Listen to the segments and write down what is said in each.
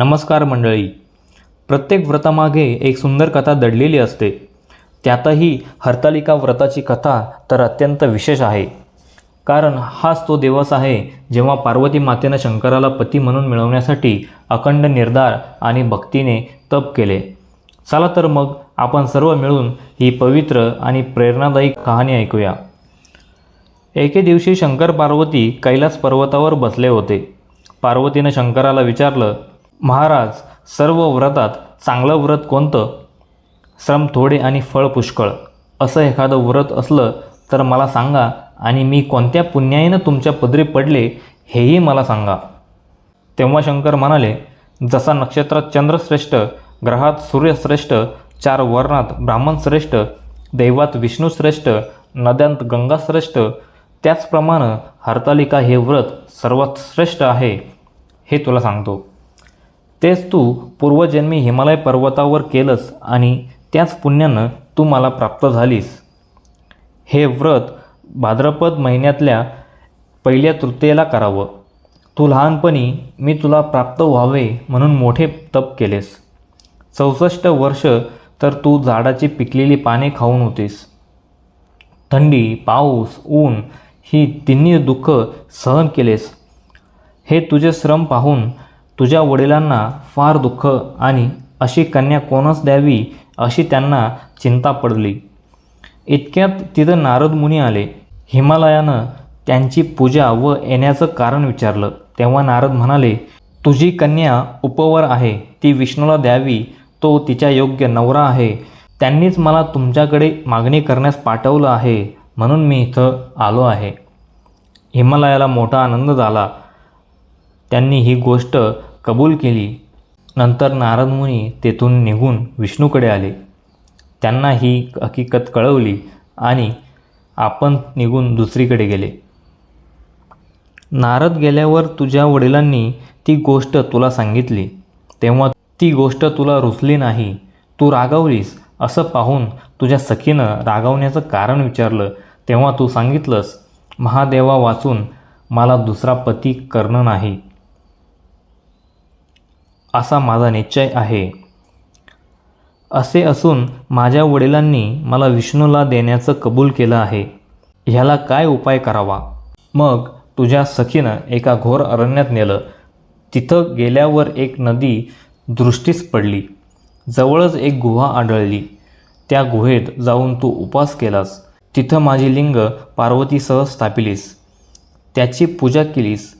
नमस्कार मंडळी. प्रत्येक व्रतामागे एक सुंदर कथा दडलेली असते. त्यातही हरतालिका व्रताची कथा तर अत्यंत विशेष आहे. कारण हाच तो दिवस आहे जेव्हा पार्वती मातेनं शंकराला पती म्हणून मिळवण्यासाठी अखंड निर्धार आणि भक्तीने तप केले. चला तर मग आपण सर्व मिळून ही पवित्र आणि प्रेरणादायी कहाणी ऐकूया. एके दिवशी शंकर पार्वती कैलास पर्वतावर बसले होते. पार्वतीनं शंकराला विचारलं महाराज सर्व व्रतात चांगलं व्रत कोणतं? श्रम थोडे आणि फळ पुष्कळ. असं एखादं व्रत असलं तर मला सांगा आणि मी कोणत्या पुण्याईनं तुमच्या पदरी पडले हेही मला सांगा. तेव्हा शंकर म्हणाले जसा नक्षत्रात चंद्रश्रेष्ठ ग्रहात सूर्यश्रेष्ठ चार वर्णात ब्राह्मण श्रेष्ठ दैवात विष्णुश्रेष्ठ नद्यांत गंगाश्रेष्ठ त्याचप्रमाणे हरतालिका हे व्रत सर्वात श्रेष्ठ आहे हे तुला सांगतो. तेच तू पूर्वजन्मी हिमालय पर्वतावर केलंस आणि त्याच पुण्यानं तू मला प्राप्त झालीस. हे व्रत भाद्रपद महिन्यातल्या पहिल्या तृतीयेला करावं. तू लहानपणी मी तुला प्राप्त व्हावे म्हणून मोठे तप केलेस. चौसष्ट वर्ष तर तू झाडाची पिकलेली पाने खाऊन होतीस. थंडी पाऊस ऊन ही तिन्ही दुःख सहन केलेस. हे तुझे श्रम पाहून तुझ्या वडिलांना फार दुःख आणि अशी कन्या कोणच द्यावी अशी त्यांना चिंता पडली. इतक्यात तिथं नारद मुनी आले. हिमालयानं त्यांची पूजा व येण्याचं कारण विचारलं. तेव्हा नारद म्हणाले तुझी कन्या उपवर आहे. ती विष्णूला द्यावी. तो तिच्या योग्य नवरा आहे. त्यांनीच मला तुमच्याकडे मागणी करण्यास पाठवलं आहे. म्हणून मी इथं आलो आहे. हिमालयाला मोठा आनंद झाला. त्यांनी ही गोष्ट कबूल केली. नंतर नारद मुनी तेथून निघून विष्णूकडे आले. त्यांना ही हकीकत कळवली आणि आपण निघून दुसरीकडे गेले. नारद गेल्यावर तुझ्या वडिलांनी ती गोष्ट तुला सांगितली. तेव्हा ती गोष्ट तुला रुचली नाही. तू रागावलीस असं पाहून तुझ्या सखीनं रागावण्याचं कारण विचारलं. तेव्हा तू सांगितलंस महादेवा वाचून मला दुसरा पती करणं नाही. असा माझा निश्चय आहे. असे असून माझ्या वडिलांनी मला विष्णूला देण्याचं कबूल केलं आहे. ह्याला काय उपाय करावा? मग तुझ्या सखीनं एका घोर अरण्यात नेलं. तिथं गेल्यावर एक नदी दृष्टीस पडली. जवळच एक गुहा आढळली. त्या गुहेत जाऊन तू उपास केलास. तिथं माझी लिंग पार्वतीसह स्थापिलीस. त्याची पूजा केलीस.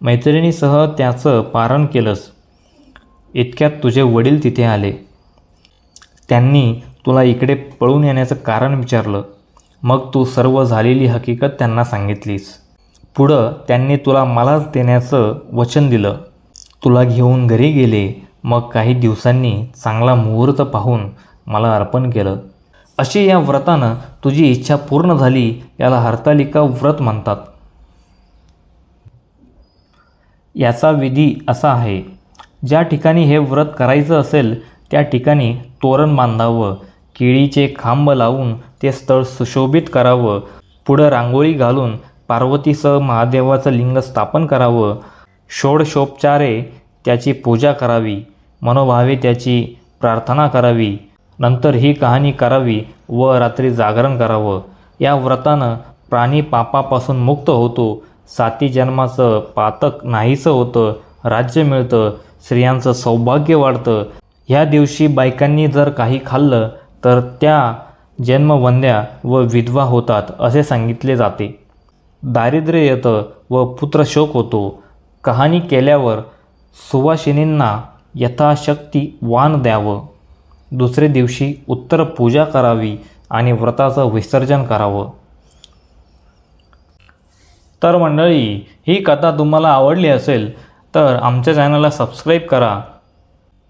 मैत्रिणीसह त्याचं पारण केलंस. इतक्यात तुझे वडील तिथे आले. त्यांनी तुला इकडे पळून येण्याचं कारण विचारलं. मग तू सर्व झालेली हकीकत त्यांना सांगितलीस. पुढं त्यांनी तुला मलाच देण्याचं वचन दिलं. तुला घेऊन घरी गेले मग काही दिवसांनी चांगला मुहूर्त पाहून मला अर्पण केलं. अशी या व्रतानं तुझी इच्छा पूर्ण झाली याला हरतालिका व्रत म्हणतात. याचा विधी असा आहे. ज्या ठिकाणी हे व्रत करायचं असेल त्या ठिकाणी तोरण बांधावं केळीचे खांब लावून ते स्थळ सुशोभित करावं पुढं रांगोळी घालून पार्वतीसह महादेवाचं लिंग स्थापन करावं षोडशोपचारे त्याची पूजा करावी मनोभावे त्याची प्रार्थना करावी नंतर ही कहाणी करावी व रात्री जागरण करावं. या व्रतानं प्राणी पापापासून मुक्त होतो साती जन्माचं पातक नाहीसं होतं राज्य मिळतं स्त्रियांचं सौभाग्य वाढतं. ह्या दिवशी बायकांनी जर काही खाल्लं तर त्या जन्मवंद्या व विधवा होतात असे सांगितले जाते. दारिद्र्य येतं व पुत्रशोक होतो. कहाणी केल्यावर सुवासिनींना यथाशक्ती वान द्यावं. दुसरे दिवशी उत्तर पूजा करावी आणि व्रताचं विसर्जन करावं. तर मंडळी ही कथा तुम्हाला आवडली असेल तर आमच्या चॅनलला सबस्क्राईब करा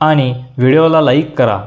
आणि व्हिडिओला लाईक करा.